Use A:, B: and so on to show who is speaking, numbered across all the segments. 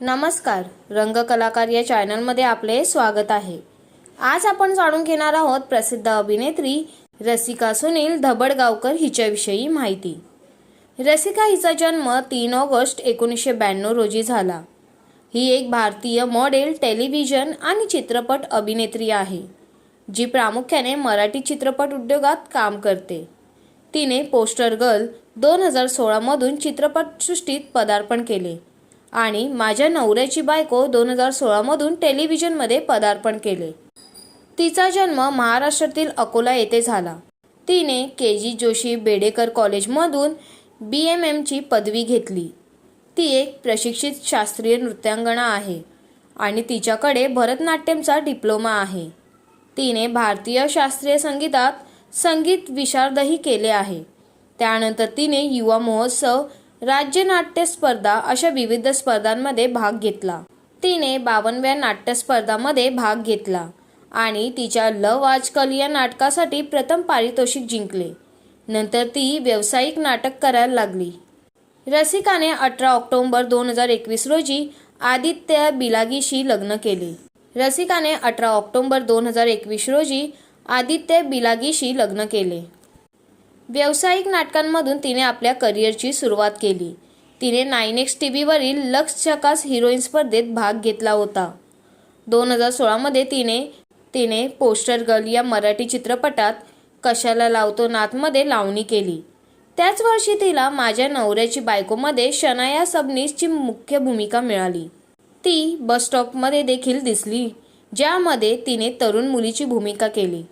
A: नमस्कार रंगकलाकार या चॅनलमध्ये आपले स्वागत आहे. आज आपण जाणून घेणार आहोत प्रसिद्ध अभिनेत्री रसिका सुनील धबडगावकर हिच्याविषयी माहिती. रसिका हिचा जन्म तीन ऑगस्ट एकोणीसशे ब्याण्णव रोजी झाला. ही एक भारतीय मॉडेल टेलिव्हिजन आणि चित्रपट अभिनेत्री आहे जी प्रामुख्याने मराठी चित्रपट उद्योगात काम करते. तिने पोस्टर गर्ल दोन हजार सोळामधून चित्रपटसृष्टीत पदार्पण केले. आणि माझ्या नवऱ्याची बायको दोन हजार सोळामधून टेलिव्हिजनमध्ये पदार्पण केले. तिचा जन्म महाराष्ट्रातील अकोला येथे झाला. तिने के. जी. जोशी बेडेकर कॉलेजमधून बी एम एमची पदवी घेतली. ती एक प्रशिक्षित शास्त्रीय नृत्यांगणा आहे आणि तिच्याकडे भरतनाट्यमचा डिप्लोमा आहे. तिने भारतीय शास्त्रीय संगीतात संगीत विशारदही केले आहे. त्यानंतर तिने युवा महोत्सव राज्य नाट्य स्पर्धा अशा विविध स्पर्धांमध्ये भाग घेतला. तिने बावनव्या नाट्य स्पर्धामध्ये भाग घेतला आणि तिच्या लव आजकल या नाटकासाठी प्रथम पारितोषिक जिंकले. नंतर ती व्यावसायिक नाटक करायला लागली. रसिकाने अठरा ऑक्टोबर दोन हजार एकवीस रोजी आदित्य बिलागीशी लग्न केले. रसिकाने अठरा ऑक्टोबर दोन हजार एकवीस रोजी आदित्य बिलागीशी लग्न केले. व्यावसायिक नाटकांमधून तिने आपल्या करिअरची सुरुवात केली. तिने नाईन एक्स टी व्हीवरील लक्स चकास हिरोईन स्पर्धेत भाग घेतला होता. दोन हजार सोळामध्ये तिने तिने पोस्टर गर्ल या मराठी चित्रपटात कशाला लावतो नाथमध्ये लावणी केली. त्याच वर्षी तिला माझ्या नवऱ्याची बायकोमध्ये शनाया सबनीसची मुख्य भूमिका मिळाली. ती बस स्टॉपमध्ये देखील दिसली ज्यामध्ये तिने तरुण मुलीची भूमिका केली.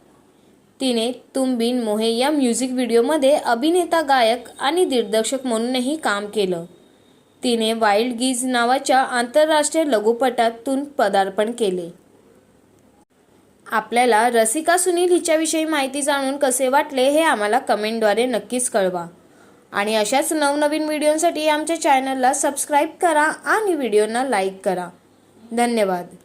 A: तिने तुम बिन मोहे या म्युझिक व्हिडिओमध्ये अभिनेता गायक आणि दिग्दर्शक म्हणूनही काम केलं. तिने वाईल्ड गीज नावाच्या आंतरराष्ट्रीय लघुपटातून पदार्पण केले. आपल्याला रसिका सुनील हिच्याविषयी माहिती जाणून कसे वाटले हे आम्हाला कमेंटद्वारे नक्कीच कळवा. आणि अशाच नवनवीन व्हिडिओसाठी आमच्या चॅनलला सबस्क्राईब करा आणि व्हिडिओना लाईक करा. धन्यवाद.